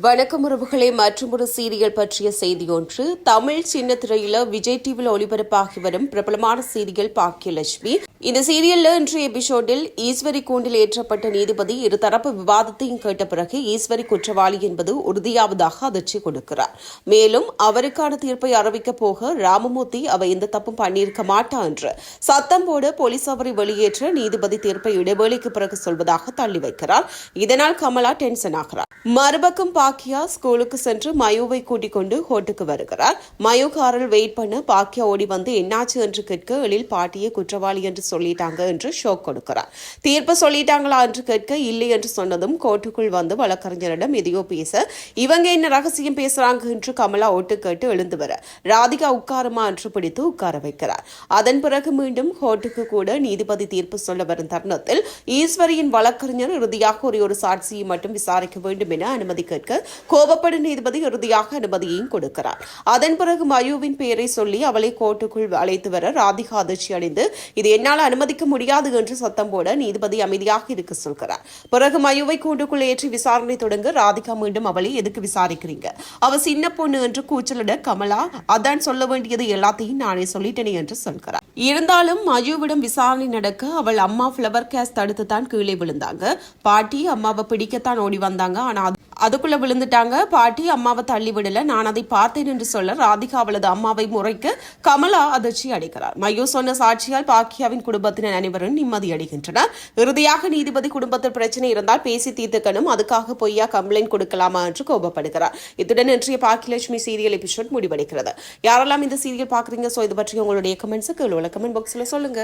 வணக்கம் உறவுகளே மற்றொரு சீரியல் பற்றிய செய்தி ஒன்று. தமிழ் சின்ன திரையில விஜய் டிவியில் ஒளிபரப்பாகி வரும் பிரபலமான சீரியல் பாக்கியலட்சுமி. இந்த சீரியல்ல இன்றைய எபிசோடில் ஈஸ்வரி கூண்டில் ஏற்றப்பட்ட நீதிபதி இருதரப்பு விவாதத்தையும் கேட்ட பிறகு ஈஸ்வரி குற்றவாளி என்பது உறுதியாவதாக அதிர்ச்சி கொடுக்கிறார். மேலும் அவருக்கான தீர்ப்பை அறிவிக்கப் போக ராமமூர்த்தி அவ எந்த தப்பும் பண்ணியிருக்க மாட்டா என்று சத்தம் போட போலீஸ் அவரை வெளியேற்ற நீதிபதி தீர்ப்பை இடைவேளைக்கு பிறகு சொல்வதாக தள்ளி வைக்கிறார். இதனால் கமலா டென்ஷன் ஆகிறார். மறுபக்கம் பாக்கியா ஸ்கூலுக்கு சென்று மயுவை கூட்டிக் கொண்டு ஹோட்டுக்கு வருகிறார். மயு காரில் வெயிட் பண்ண பாக்கியா ஓடி வந்து என்னாச்சு என்று கேட்க எழில் பாட்டியை குற்றவாளி என்று சொல்லிட்டாங்க என்று ஷோக் கொடுக்கிறார். தீர்ப்பு சொல்லிட்டாங்களா? என்று கேட்க இல்லை என்று சொன்னதும் கோர்ட்டுக்குள் வந்து வழக்கறிஞரிடம் எதையோ பேச இவங்க என்ன ரகசியம் பேசுறாங்க? என்று கமலா ஓட்டு கேட்டு எழுந்து வர ராதிகா உட்காருமா? என்று பிடித்து உட்கார வைக்கிறார். அதன் பிறகு மீண்டும் ஹோட்டுக்கு கூட நீதிபதி தீர்ப்பு சொல்ல வரும் தருணத்தில் ஈஸ்வரியின் வழக்கறிஞர் இறுதியாக ஒரே ஒரு சாட்சியை மட்டும் விசாரிக்க வேண்டும் என அனுமதி கேட்க கோபப்படும் நீதிபதி இறுதியாக அனுமதியையும் கொடுக்கிறார். அதன் பிறகு மயுவின் பெயரை சொல்லி அவளை கோர்ட்டுக்குள் அழைத்து வர ராதிகா அதிர்ச்சி அடைந்து இது என்னால் அனுமதிக்க முடியாது என்று சத்தம் போட நீதிபதி அமைதியாக இருக்க சொல்கிறார். பிறகு மயுவை கூண்டுக்குள் ஏற்றி விசாரணை தொடங்க ராதிகா மீண்டும் அவளை எதுக்கு விசாரிக்கிறீங்க? அவ சின்ன பொண்ணு என்று கூச்சலிட கமலா அதான் சொல்ல வேண்டியது எல்லாத்தையும் நானே சொல்லிட்டேனே என்று சொல்கிறார். இருந்தாலும் மயுவிடம் விசாரணை நடக்க அவள் அம்மா ஃபிளவர் கேஸ் தடுத்து தான் கீழே விழுந்தாங்க. பாட்டி அம்மாவை பிடிக்கத்தான் ஓடி வந்தாங்க. ஆனா அது- அதுக்குள்ள விழுந்துட்டாங்க. பாட்டி அம்மாவை தள்ளி விடல. நான் அதை பார்த்தேன் என்று சொல்ல ராதிகா அவளது அம்மாவை முறைக்க கமலா அதிர்ச்சி அடைகிறார். மையோ சொன்ன சாட்சியால் பாக்கியாவின் குடும்பத்தினர் அனைவரும் நிம்மதி அடைகின்றனர். இறுதியாக நீதிபதி குடும்பத்தில் பிரச்சனை இருந்தால் பேசி தீர்த்துக்கணும். அதுக்காக பொய்யா கம்ப்ளைண்ட் கொடுக்கலாமா என்று கோபப்படுகிறார். இத்துடன் இன்றைய பாக்கியலட்சுமி சீரியல் எபிசோட் முடிவடைகிறது. யாரெல்லாம் இந்த சீரியல் பாக்குறீங்க சோ இது பற்றி உங்களுடைய கமெண்ட்ஸுக்கு கீழே உள்ள கமெண்ட் பாக்ஸ்ல சொல்லுங்க.